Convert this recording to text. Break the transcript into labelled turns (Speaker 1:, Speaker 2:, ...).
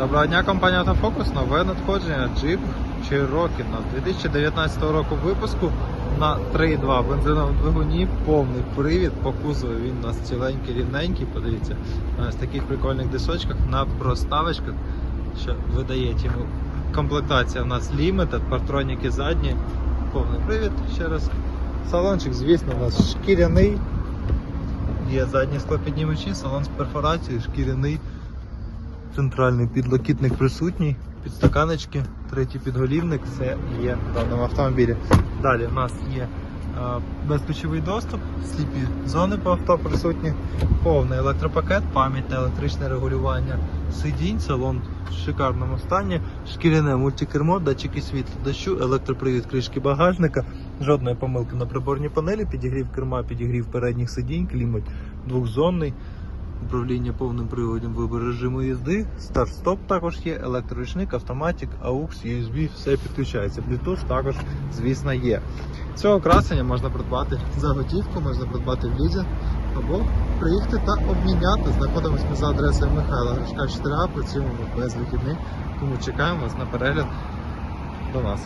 Speaker 1: Доброго дня, компанія Автофокус. Нове надходження Jeep Cherokee на 2019 року випуску на 3.2 бензиновому двигуні, повний привід. По кузову він у нас ціленький, рівненький. Подивіться, на таких прикольних дисочках на проставочках, що видає йому комплектація. У нас Limited, партроніки задні, повний привід. Ще раз. Салончик, звісно, у нас шкіряний. Є задні склопіднімачі, салон з перфорацією, шкіряний. Центральний підлокітник присутній, підстаканечки, третій підголівник, все є в даному автомобілі. Далі у нас є е, безключовий доступ, сліпі зони по авто присутні, повний електропакет, пам'ять електричне регулювання сидінь, салон в шикарному стані, шкіряне мультикермо, датчики світла дощу, електропривід кришки багажника, жодної помилки на приборній панелі, підігрів керма, підігрів передніх сидінь, клімат двохзонний. Управління повним приводом вибір режиму їзди, старт-стоп також є, електроручник, автоматик, AUX, USB, все підключається. Bluetooth також, звісно, є. Цього красення можна придбати за готівку, можна придбати в лізі або приїхати та обміняти. Знаходимося ми за адресою Михайла Гришка 4А, працюємо без вихідних, тому чекаємо вас на перегляд до нас.